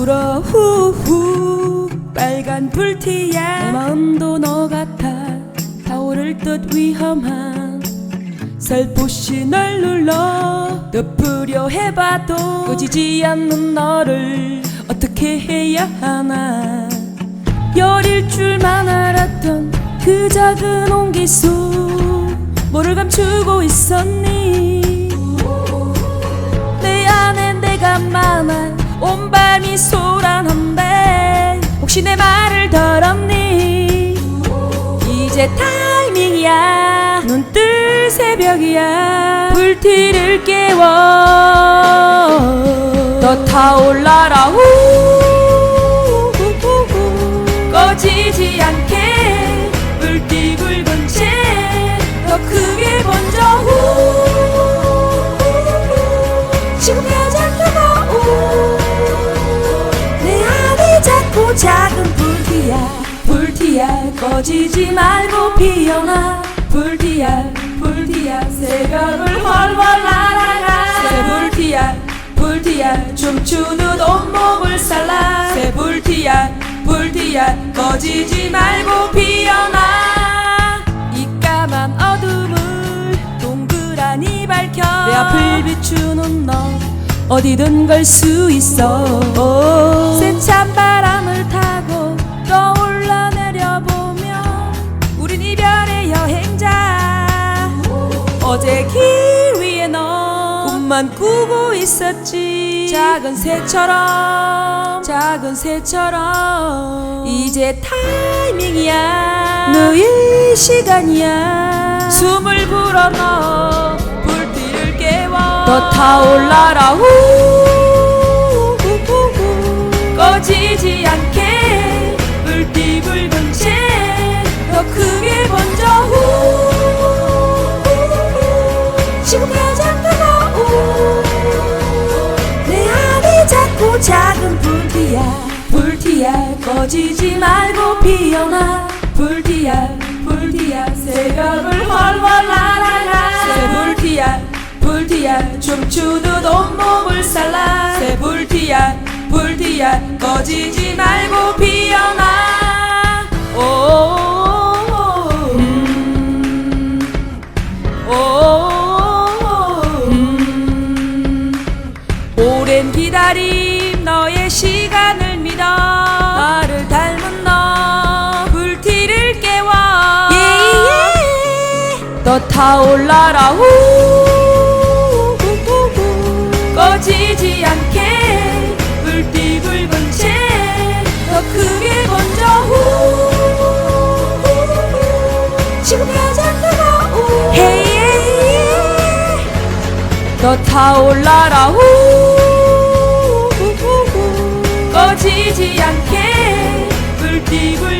불어 후후. 빨간 불티야 내 마음도 너 같아. 타오를 듯 위험한 살포시 날 눌러 덮으려 해봐도 꺼지지 않는 너를 어떻게 해야 하나. 열일 줄만 알았던 그 작은 온기 속 뭐를 감추고 있었니 이제 타이밍이야. 눈 뜰 새벽이야. 불티를 깨워 불티야 꺼지지 말고 피어나. 불티야 불티야 새벽을 훨훨 날아가. 새 불티야 춤추듯 온몸을 살라. 새 불티야 꺼지지 말고 피어나. 이 까만 어둠을 동그라니 밝혀. 내 앞을 비추는 너 어디든 갈수 있어. 세찬 바 어제 길 위에 너 꿈만 꾸고 있었지. 작은 새처럼 작은 새처럼. 이제 타이밍이야. 너의 시간이야. 숨을 불어 넣어 불길을 깨워 더 타올라라. 후 작은 불티야 불티야 꺼지지 말고 피어나. 불티야 불티야 새벽을 훨훨 날아가 새 불티야 불티야 춤추듯 온몸을 살라. 새 불티야 불티야 꺼지지 말고 피어나. 오랜 기다림 더 타올라라. 후 꺼지지 않게 불띠 붉은 채 더 크게 번져. 후 지금 가장 뜨거워 헤이 더 타올라라. 후 꺼지지 않게 불띠 붉은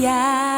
yeah.